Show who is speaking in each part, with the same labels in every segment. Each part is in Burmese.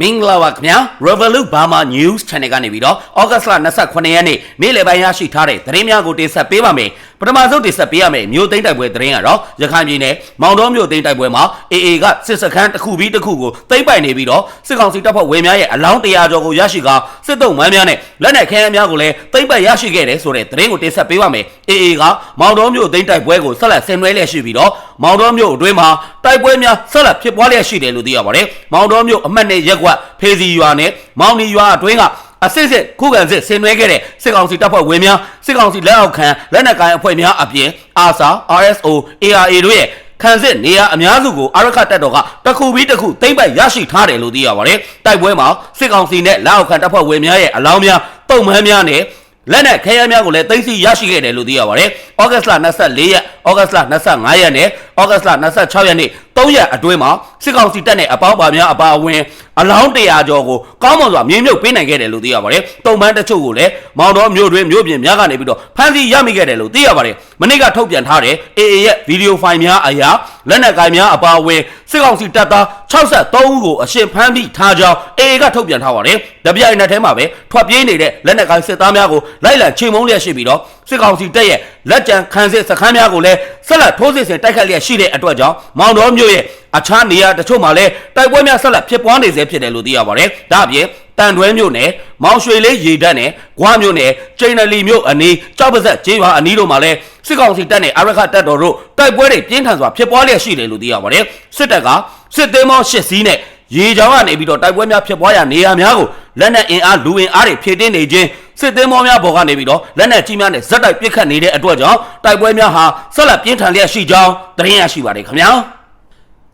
Speaker 1: မင်္ဂလာပါခင်ဗျာ Revolut Burma News Channel ကနေပြီးတော့ဩဂတ်စ်လ28ရက်နေ့နေ့လယ်ပိုင်းရရှိထားတဲ့သတင်းများကိုတင်ဆက်ပေးပါမယ်ပထမဆုံးတင်ဆက်ပေးရမယ့်မြို့သိမ်းတိုက်ပွဲသတင်းကတော့ရခိုင်ပြည်နယ်မောင်တော်မြို့သိမ်းတိုက်ပွဲမှာ AA ကစစ်စခန်းတစ်ခုပြီးတစ်ခုကိုသိမ်းပိုက်နေပြီးတော့စစ်ကောင်စီတပ်ဖွဲ့ဝင်များရဲ့အလောင်း100ကျော်ကိုရရှိကစစ်တုံးမန်းများနဲ့လက်နက်ခဲယမ်းများကိုလည်းသိမ်းပိုက်ရရှိခဲ့တယ်ဆိုတဲ့သတင်းကိုတင်ဆက်ပေးပါမယ် AA ကမောင်တော်မြို့သိမ်းတိုက်ပွဲကိုဆက်လက်ဆင်နွှဲလျက်ရှိပြီးတော့မောင်တော်မြို့အတွင်းမှာတိုက်ပွဲများဆက်လက်ဖြစ်ပွားလျက်ရှိတယ်လို့သိရပါတယ်မောင်တော်မြို့အမှတ်နဲ့ရက်ကွက်ဖေးစီရွာနဲ့မောင်နီရွာအတွင်းက အစစ်စစ်ခုခံစစ်ဆင်နွှဲခဲ့တဲ့စစ်ကောင်စီတပ်ဖွဲ့ဝင်များစစ်ကောင်စီလက်အောက်ခံလက်နက်ကိုင်အဖွဲ့များအပြင် ASA RSO ARA တို့ရဲ့ခံစစ်နေရာအများစုကိုအာရခတပ်တော်ကတစ်ခုပြီးတစ်ခုသိမ့်ပိုက်ရရှိထားတယ်လို့သိရပါတယ်တိုက်ပွဲမှာစစ်ကောင်စီနဲ့လက်အောက်ခံတပ်ဖွဲ့ဝင်များရဲ့အလောင်းများပုံမှန်များနဲ့လက်နက်ခဲယမ်းများကိုလည်းသိသိရရှိခဲ့တယ်လို့သိရပါတယ်။ဩဂတ်စ်လ24ရက်၊ဩဂတ်စ်လ25ရက်နဲ့ ဩဂတ်စ်လ26ရက်နေ့3ရက်အတွင်းမှာစစ်ကောင်စီတပ်နဲ့အပေါင်းပါများအပါအဝင်အလောင်း100ကျော်ကိုကောင်းမွန်စွာမြင်းမြုပ်ပေးနိုင်ခဲ့တယ်လို့သိရပါတယ်။တုံပန်းတချို့ကိုလည်းမောင်တော်မြို့တွင်မြို့ပြင်များကနေပြီးတော့ဖမ်းဆီးရမိခဲ့တယ်လို့သိရပါတယ်။မနေ့ကထုတ်ပြန်ထားတဲ့ AA ရဲ့ဗီဒီယိုဖိုင်များအရာလက်နက်ကိုင်များအပါအဝင်စစ်ကောင်စီတပ်သား63ဦးကိုအရှင်ဖမ်းပြီးထားကြောင်း AA ကထုတ်ပြန်ထားပါတယ်။တပြိုင်နက်တည်းမှာပဲထွက်ပြေးနေတဲ့လက်နက်ကိုင်စစ်သားများကိုလိုက်လံချိန်မုံလျက်ရှိပြီးတော့စစ်ကောင်စီတပ်ရဲ့ လက်ကျန်ခံစစ်စခန်းများကိုလည်းဆက်လက်ထိုးစစ်ဆင်တိုက်ခတ်လျက်ရှိတဲ့အတွက်ကြောင့်မောင်တော်မြို့ရဲ့အခြားနေရာတချို့မှာလည်းတိုက်ပွဲများဆက်လက်ဖြစ်ပွားနေစေဖြစ်တယ်လို့သိရပါတယ်။ဒါ့အပြင်တန်တွဲမြို့နယ်မောင်ရွှေလေးရေတပ်နယ်ဂွားမြို့နယ်ကျိန်နလီမြို့အနီးကြောက်ပါဆက်ကျေးရွာအနီးတို့မှာလည်းစစ်ကောင်စီတပ်နဲ့အာရခတပ်တော်တို့တိုက်ပွဲတွေပြင်းထန်စွာဖြစ်ပွားလျက်ရှိတယ်လို့သိရပါတယ်။စစ်တပ်ကစစ်သေးမောရှစ်စီးနဲ့ရေချောင်းကနေပြီးတော့တိုက်ပွဲများဖြစ်ပွားရနေရာများကိုလက်နက်အင်အားလူအင်အားတွေဖြည့်တင်းနေခြင်း စစ်သေးမောများပေါ်ကနေပြီးတော့လက်နက်ကြီးများနဲ့ဇက်တိုက်ပစ်ခတ်နေတဲ့အတွက်ကြောင့်တိုက်ပွဲများဟာဆက်လက်ပြင်းထန်လျက်ရှိကြောင်းသတင်းရရှိပါတယ်ခင်ဗျာ။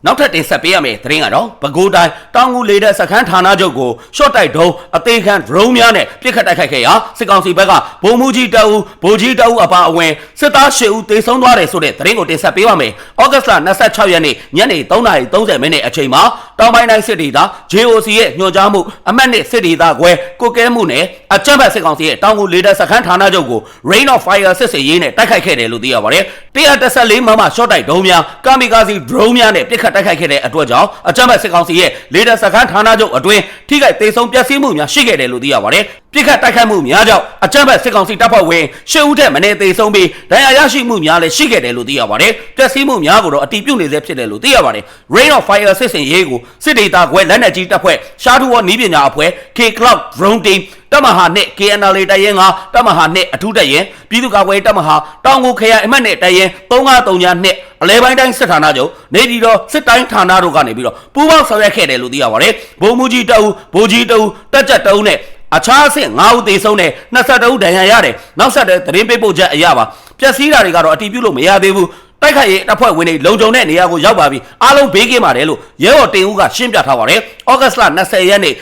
Speaker 1: နောက်ထပ်တင်ဆက်ပေးရမယ့်သတင်းကတော့ပဲခူးတိုင်းတောင်ငူလေတဲ့စခန်းဌာနချုပ်ကိုရှော့တိုက်ဒုံးအသေးခံ drone များနဲ့ပြစ်ခတ်တိုက်ခိုက်ခဲ့ရာစစ်ကောင်စီဘက်ကဗိုလ်မှူးကြီးတအူဗိုလ်ကြီးတအူအပါအဝင်စစ်သား၈ဦးသေဆုံးသွားတယ်ဆိုတဲ့သတင်းကိုတင်ဆက်ပေးပါမယ်။ဩဂတ်စ်လ26ရက်နေ့ညနေ3:30မိနစ်အချိန်မှာ တောင်ပိုင်းတိုင်းစစ်ဒေသ JOC ရဲ့ညွှန်ကြားမှုအမှတ်နဲ့စစ်ဒေသခွဲကိုကဲမှုနဲ့အကြမ်းဖက်စစ်ကောင်စီရဲ့တောင်ငူလေတဲ့စခန်းဌာနချုပ်ကို Rain of Fire စစ်စေးရေးနဲ့တိုက်ခိုက်ခဲ့တယ်လို့သိရပါတယ်။114မမရှော့တိုက်ဒုံးများကာမီကာစီ drone များနဲ့ပြစ်ခတ်တိုက်ခိုက်ခဲ့တဲ့အတွက်ကြောင့်အကြမ်းဖက်စစ်ကောင်စီရဲ့လေတပ်စခန်းဌာနချုပ်အတွင်းထိခိုက်ဒေဆုံးပျက်စီးမှုများရှိခဲ့တယ်လို့သိရပါတယ်။ ပြစ်ခတ်တိုက်ခိုက်မှုများကြောင့်အကြမ်းဖက်စစ်ကောင်စီတပ်ဖွဲ့ဝင်ရှစ်ဦးထက်မနည်းသေဆုံးပြီးဒဏ်ရာရရှိမှုများလည်းရှိခဲ့တယ်လို့သိရပါတယ်။ပျက်စီးမှုများကိုတော့အတိပြုနေစေဖြစ်တယ်လို့သိရပါတယ်။ Rain of Fire စစ်စင်ရေးကိုစစ်ဒေသခွဲလက်နက်ကြီးတပ်ဖွဲ့ရှားထူဝနီးပညာအဖွဲ့ K Cloud Drone Team တမဟာနဲ့ KNL တရင်ကတမဟာနဲ့အထူးတရင်ပြည်သူ့ကာကွယ်ရေးတမဟာတောင်ကိုခရိုင်အမှတ်နဲ့တရင်353ညနဲ့အလဲပိုင်းတိုင်းစစ်ဌာနချုပ်နေပြည်တော်စစ်တိုင်းဌာနတို့ကနေပြီးတော့ပူးပေါင်းဆောင်ရွက်ခဲ့တယ်လို့သိရပါတယ်ဗိုလ်မှူးကြီးတအူဗိုလ်ကြီးတအူတက်ကြက်တအူနဲ့ အခြားအဆင့်9ဦးသေဆုံးတဲ့22ဦးဒဏ်ရာရတယ်နောက်ဆက်တဲ့သတင်းပေးပို့ချက်အရပါပျက်စီးတာတွေကတော့အတီးပြုလို့မရသေးဘူးတိုက်ခိုက်ရေးတပ်ဖွဲ့ဝင်တွေလုံခြုံတဲ့နေရာကိုရောက်ပါပြီအားလုံးဘေးကင်းပါတယ်လို့ရဲဘော်တင်ဦးကရှင်းပြထားပါတယ်ဩဂတ်စ်လ20ရက်နေ့ည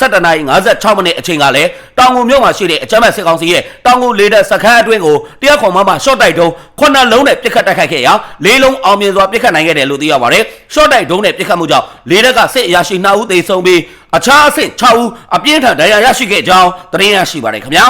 Speaker 1: 7:56မိနစ်အချိန်ကလည်းတောင်ငူမြို့မှာရှိတဲ့အကြမ်းဖက်စစ်ကောင်စီရဲ့တောင်ငူလေတပ်စခန်းအတွင်းကိုတရားခွန်မမရှော့တိုက်တုံးခုနှစ်လုံးနဲ့ပစ်ခတ်တိုက်ခိုက်ခဲ့ရာလေးလုံးအောင်မြင်စွာပစ်ခတ်နိုင်ခဲ့တယ်လို့သိရပါတယ်ရှော့တိုက်တုံးနဲ့ပစ်ခတ်မှုကြောင့်လေတပ်ကစစ်အရာရှိ2ဦးသေဆုံးပြီး အခြားအဆင့်6ဦးအပြင်းထန်ဒဏ်ရာရရှိခဲ့ကြောင်းသတင်းရရှိပါတယ်ခင်ဗျာ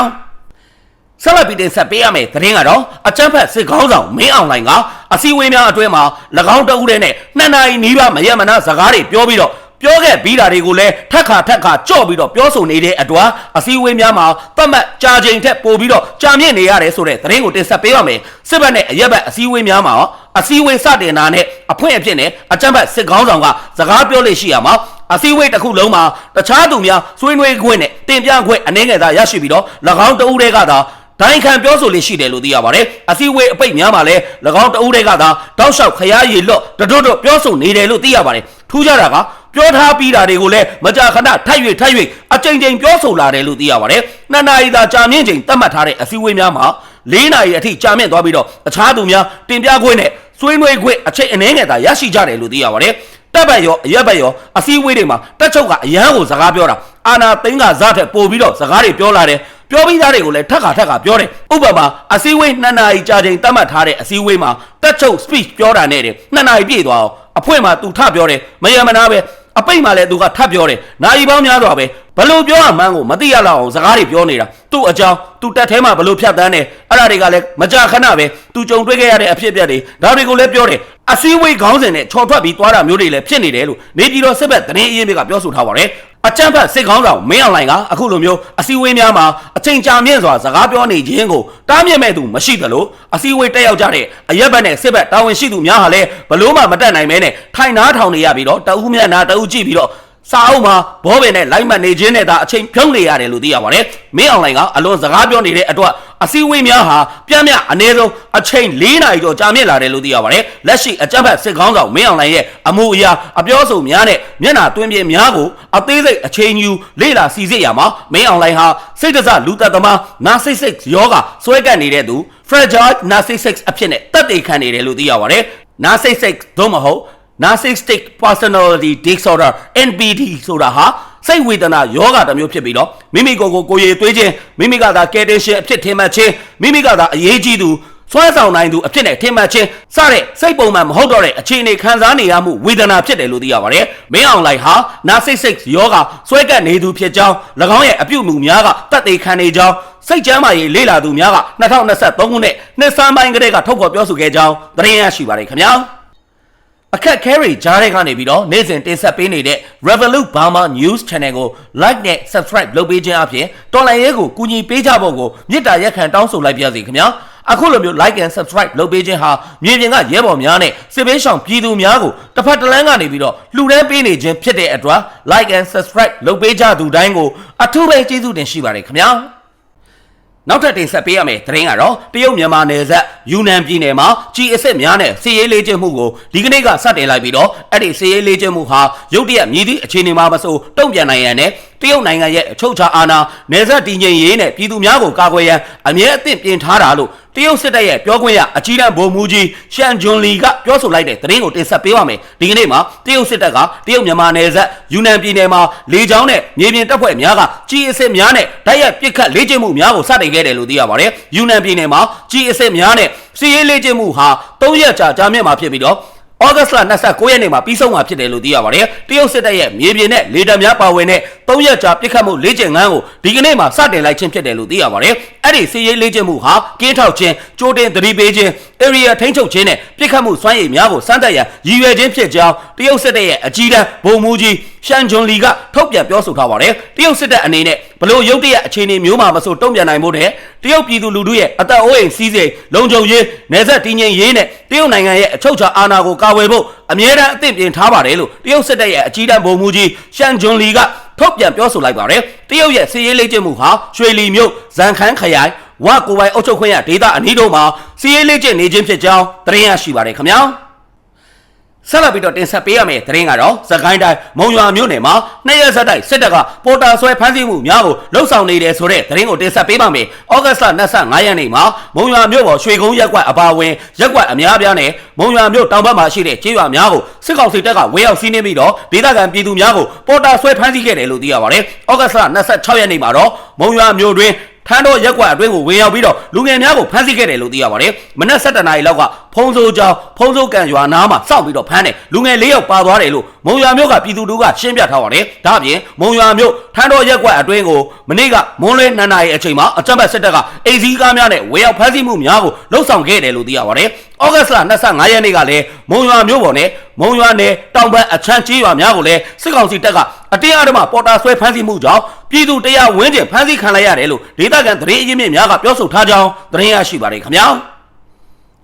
Speaker 1: ဆက်လက်ပြီးတင်ဆက်ပေးရမယ့်သတင်းကတော့အချမ်းဖက်စစ်ကောင်းဆောင်မင်းအောင်လှိုင်ကအစည်းအဝေးများအတွင်းမှာ၎င်းတအုပ်တဲ့နဲ့နှစ်နာရီနီးပါးမရမနာစကားတွေပြောပြီးတော့ပြောခဲ့ပြီးတာတွေကိုလည်းထက်ခါထက်ခါကြော့ပြီးတော့ပြောဆိုနေတဲ့အတွက်အစည်းအဝေးများမှာတတ်မှတ်ကြာချိန်ထက်ပိုပြီးတော့ကြာမြင့်နေရတယ်ဆိုတဲ့သတင်းကိုတင်ဆက်ပေးပါမယ်စစ်ဘက်နဲ့အရက်ဘက်အစည်းအဝေးများမှာအစည်းအဝေးစတင်တာနဲ့အဖွင့်အဖြစ်နဲ့အကြမ်းဖက်စစ်ကောင်းဆောင်ကစကားပြောလို့ရှိရမှာ အစည်းအဝေးတစ်ခုလုံးမှာတခြားသူများဆွေးနွေးခွင့်နဲ့တင်ပြခွင့်အနေငယ်သာရရှိပြီးတော့၎င်းတအုပ်တွေကသာဒိုင်ခံပြောဆိုလေးရှိတယ်လို့သိရပါတယ်။အစည်းအဝေးအပိတ်များမှာလည်း၎င်းတအုပ်တွေကသာတောက်လျှောက်ခရားရည်လွတ်တတွတ်တွတ်ပြောဆိုနေတယ်လို့သိရပါတယ်။ထူးခြားတာကပြောထားပြီးတာတွေကိုလည်းမကြာခဏထိုက်၍ထိုက်၍အကြိမ်ကြိမ်ပြောဆိုလာတယ်လို့သိရပါတယ်။နှစ်နာရီသာကြာမြင့်ချိန်သတ်မှတ်ထားတဲ့အစည်းအဝေးများမှာ၄နာရီအထိကြာမြင့်သွားပြီးတော့အခြားသူများတင်ပြခွင့်နဲ့ဆွေးနွေးခွင့်အချိန်အနည်းငယ်သာရရှိကြတယ်လို့သိရပါတယ်။ တပ်ပတ်ရောအရက်ပတ်ရောအစည်းအဝေးတွေမှာတက်ချုပ်ကအရန်ကိုစကားပြောတာအာနာသိန်းကဇာတ်ထက်ပိုပြီးတော့စကားတွေပြောလာတယ်ပြောပြီးသားတွေကိုလည်းထက်ခါထက်ခါပြောတယ်ဥပမာအစည်းအဝေး2နာရီကြာချိန်သတ်မှတ်ထားတဲ့အစည်းအဝေးမှာတက်ချုပ် speech ပြောတာနဲ့တယ်2နာရီပြည့်သွားအောင်အဖွင့်မှာသူထပြောတယ်မယမနာပဲအပိတ်မှာလည်းသူကထပ်ပြောတယ်နိုင်ပေါင်းများစွာပဲ ဘလို့ပြောရမှန်းကိုမသိရလောက်အောင်စကားတွေပြောနေတာသူ့အကြောင်းသူတက်ထဲမှာဘလို့ဖြတ်တန်းတယ်အဲ့ဒါတွေကလည်းမကြာခဏပဲသူကြုံတွေ့ခဲ့ရတဲ့အဖြစ်အပျက်တွေဒါတွေကိုလည်းပြောတယ်အစည်းအဝေးခေါင်းစဉ်နဲ့ချော်ထွက်ပြီးသွားတာမျိုးတွေလည်းဖြစ်နေတယ်လို့နေပြည်တော်စစ်ဘက်သတင်းအရင်းမြစ်ကပြောဆိုထားပါတယ်အကြမ်းဖက်စစ်ကောင်းဆောင်မင်းအောင်လှိုင်ကအခုလိုမျိုးအစည်းအဝေးများမှာအချိန်ကြာမြင့်စွာစကားပြောနေခြင်းကိုတားမြစ်မဲ့သူမရှိသလိုအစည်းအဝေးတက်ရောက်ကြတဲ့အရက်ဘက်နဲ့စစ်ဘက်တာဝန်ရှိသူများဟာလည်းဘလို့မှမတက်နိုင်မဲနဲ့ထိုင်နားထောင်နေရပြီးတော့တအူးမျက်နှာတအူးကြည့်ပြီးတော့ စာအုပ်မှာဘောပင်နဲ့လိုက်မှတ်နေခြင်းနဲ့သာအချိန်ဖြုံးနေရတယ်လို့သိရပါတယ်။မင်းအောင်လှိုင်ကအလွန်စကားပြောနေတဲ့အတွက်အစည်းအဝေးများဟာပြင်းပြအနည်းဆုံးအချိန်၄နာရီကျော်ကြာမြင့်လာတယ်လို့သိရပါတယ်။လက်ရှိအကြမ်းဖက်စစ်ကောင်းဆောင်မင်းအောင်လှိုင်ရဲ့အမှုအရာအပြောဆိုများနဲ့မျက်နှာတွင်းပြင်းများကိုအသေးစိတ်အချိန်ယူလေ့လာစီစစ်ရမှာမင်းအောင်လှိုင်ဟာစိတ်တစလူသက်သမားနာစိတ်စိတ်ယောဂဆွဲကပ်နေတဲ့သူ fragile narcissist အဖြစ်နဲ့တက်တေခံနေတယ်လို့သိရပါတယ်။ narcissist သို့မဟုတ် narcissistic personality disorder NPD ဆိုတာဟာစိတ်ဝေဒနာယောဂတစ်မျိုးဖြစ်ပြီးတော့မိမိကိုယ်ကိုကိုယ်ရည်သွေးခြင်းမိမိကသာကယ်တင်ရှင်အဖြစ်ထင်မှတ်ခြင်းမိမိကသာအရေးကြီးသူဆွဲဆောင်နိုင်သူအဖြစ်နဲ့ထင်မှတ်ခြင်းစတဲ့စိတ်ပုံမှန်မဟုတ်တော့တဲ့အခြေအနေခံစားနေရမှုဝေဒနာဖြစ်တယ်လို့သိရပါတယ်။မင်းအောင်လှိုင်ဟာ narcissistic ယောဂဆွဲကပ်နေသူဖြစ်ကြောင်း၎င်းရဲ့အပြုအမူများကတတ်သိခံနေကြောင်းစိတ်ကြမ်းမာရေးလေ့လာသူများက2023ခုနှစ်နှစ်ဆန်းပိုင်းကတည်းကထုတ်ဖော်ပြောဆိုခဲ့ကြောင်းသတင်းရရှိပါတယ်ခင်ဗျာ။ အခက်ခဲတွေကြားတဲ့ကနေပြီးတော့နေ့စဉ်တင်ဆက်ပေးနေတဲ့ Revolut Burma News Channel ကို like နဲ့ subscribe လုပ်ပေးခြင်းအပြင်တော်လိုင်းရဲကိုကူညီပေးကြဖို့ကိုမေတ္တာရက်ခံတောင်းဆိုလိုက်ပါရစေခင်ဗျာအခုလိုမျိုး like and subscribe လုပ်ပေးခြင်းဟာမြေပြင်ကရဲဘော်များနဲ့စစ်ပေးရှောင်ပြည်သူများကိုတစ်ဖက်တစ်လမ်းကနေပြီးတော့လှူဒန်းပေးနေခြင်းဖြစ်တဲ့အတွက် like and subscribe လုပ်ပေးကြသူတိုင်းကိုအထူးပဲကျေးဇူးတင်ရှိပါတယ်ခင်ဗျာ နောက်ထပ်တင်ဆက်ပေးရမယ့်သတင်းကတော့တရုတ်မြန်မာနယ်စပ်ယူနန်ပြည်နယ်မှာကြီးအစ်စ်များနဲ့စီရေးလေးကျမှုကိုဒီကနေ့ကစတင်လိုက်ပြီးတော့အဲ့ဒီစီရေးလေးကျမှုဟာရုတ်တရက်မြည်သည့်အခြေအနေမှာမဆိုတုံ့ပြန်နိုင်ရန်နဲ့ တရုတ်နိုင်ငံရဲ့အချုပ်အခြာအာဏာနယ်စပ်တည်ငြိမ်ရေးနဲ့ပြည်သူများကိုကာကွယ်ရန်အမြဲအသင့်ပြင်ထားတာလို့တရုတ်စစ်တပ်ရဲ့ပြောခွင့်ရအကြီးတန်းဗိုလ်မှူးကြီးရှန်ဂျွန်လီကပြောဆိုလိုက်တဲ့သတင်းကိုတင်ဆက်ပေးပါမယ်ဒီကနေ့မှာတရုတ်စစ်တပ်ကတရုတ်မြန်မာနယ်စပ်ယူနန်ပြည်နယ်မှာလေကြောင်းနဲ့မြေပြင်တပ်ဖွဲ့များကကြီးအစ်စ်များနဲ့တိုက်ရိုက်ပစ်ခတ်လေ့ကျင့်မှုများကိုစတင်ခဲ့တယ်လို့သိရပါတယ်ယူနန်ပြည်နယ်မှာကြီးအစ်စ်များနဲ့စီးရေးလေ့ကျင့်မှုဟာ၃ရက်ကြာကြာမြင့်မှာဖြစ်ပြီးတော့ ဩဂတ်စ်လ29ရက်နေ့မှာပြီးဆုံးမှာဖြစ်တယ်လို့သိရပါတယ်။တရုတ်စစ်တပ်ရဲ့မြေပြင်နဲ့လေတပ်များပါဝင်တဲ့3ရက်ကြာပြစ်ခတ်မှုလေ့ကျင့်ခန်းကိုဒီကနေ့မှစတင်လိုက်ခြင်းဖြစ်တယ်လို့သိရပါတယ်။အဲ့ဒီစီးရေးလေ့ကျင့်မှုဟာကင်းထောက်ခြင်းကြိုတင်သတိပေးခြင်း area ထိန်းချုပ်ခြင်းနဲ့ပြစ်ခတ်မှုစွမ်းရည်များကိုစမ်းသပ်ရန်ရည်ရွယ်ခြင်းဖြစ်ကြောင်းတရုတ်စစ်တပ်ရဲ့အကြီးတန်းဗိုလ်မှူးကြီးရှန်ဂျွန်လီကထုတ်ပြန်ပြောဆိုထားပါတယ်။တရုတ်စစ်တပ်အနေနဲ့ဘလို့ရုတ်တရက်အခြေအနေမျိုးမှမဆိုတုံ့ပြန်နိုင်ဖို့တဲ့တရုတ်ပြည်သူလူထုရဲ့အသက်အိုးအိမ်စီးစိမ်လုံခြုံရေးနယ်စပ်တည်ငြိမ်ရေးနဲ့တရုတ်နိုင်ငံရဲ့အချုပ်အခြာအာဏာကိုကာကွယ်ဖို့အမြဲတမ်းအသင့်ပြင်ထားပါတယ်လို့တရုတ်စစ်တပ်ရဲ့အကြီးတန်းဗိုလ်မှူးကြီးရှန်ဂျွန်လီကထုတ်ပြန်ပြောဆိုလိုက်ပါတယ်တရုတ်ရဲ့စီးရေးလေ့ကျင့်မှုဟာရွှေလီမြို့ဇန်ခန်းခရိုင် ဝကိုပိုင်အုပ်ချုပ်ခွင့်ရဒေသအနီးတို့မှာစီးရေးလေ့ကျင့်နေခြင်းဖြစ်ကြောင်းသတင်းရရှိပါတယ်ခင်ဗျာဆက်လက်ပြီးတော့တင်ဆက်ပေးရမယ့်သတင်းကတော့သခိုင်းတိုင်းမုံရွာမြို့နယ်မှာနှစ်ရက်ဆက်တိုက်စစ်တပ်ကပေါ်တာဆွဲဖမ်းဆီးမှုများကိုလှုပ်ဆောင်နေတယ်ဆိုတဲ့သတင်းကိုတင်ဆက်ပေးပါမယ်။ဩဂတ်စ်လ25ရက်နေ့မှာမုံရွာမြို့ပေါ်ရွှေကုန်းရက်ကွက်အပါအဝင်ရက်ကွက်အများပြားနဲ့မုံရွာမြို့တောင်ဘက်မှာရှိတဲ့ကျေးရွာများကိုစစ်ကောင်စီတပ်ကဝေရောက်စီးနှင်းပြီးတော့ဒေသခံပြည်သူများကိုပေါ်တာဆွဲဖမ်းဆီးခဲ့တယ်လို့သိရပါတယ်။ဩဂတ်စ်လ26ရက်နေ့မှာတော့မုံရွာမြို့တွင် ထန်းတော်ရက်ကွက်အတွင်းကိုဝင်ရောက်ပြီးတော့လူငယ်များကိုဖမ်းဆီးခဲ့တယ်လို့သိရပါတယ်။မနက်7:00နာရီလောက်ကဖုံးစိုးကျောင်းဖုံးစိုးကန်ရွာနားမှာစောင့်ပြီးတော့ဖမ်းတယ်။လူငယ်၄ယောက်ပါသွားတယ်လို့မုံရွာမြို့ကပြည်သူတို့ကရှင်းပြထားပါတယ်။ဒါအပြင်မုံရွာမြို့ထန်းတော်ရက်ကွက်အတွင်းကိုမနေ့ကမွန်းလွဲ2နာရီအချိန်မှာအကြမ်းဖက်စစ်တပ်ကအိမ်စည်းကားများနဲ့ဝင်ရောက်ဖမ်းဆီးမှုများကိုလှုပ်ဆောင်ခဲ့တယ်လို့သိရပါတယ်။ဩဂတ်စ်လ25ရက်နေ့ကလည်းမုံရွာမြို့ပေါ်နဲ့မုံရွာနယ်တောင်ဘက်အချမ်းကြီးရွာများကိုလည်းစစ်ကောင်စီတပ်ကအတင်းအဓမ္မပေါ်တာဆွဲဖမ်းဆီးမှုကြောင့်ပြည်သူတရားဝန်းကျင်ဖမ်းဆီးခံလိုက်ရတယ်လို့ဒေသခံသတင်းအရင်းမြစ်များကပြောဆိုထားကြောင်းသတင်းရရှိပါတယ်ခင်ဗျာ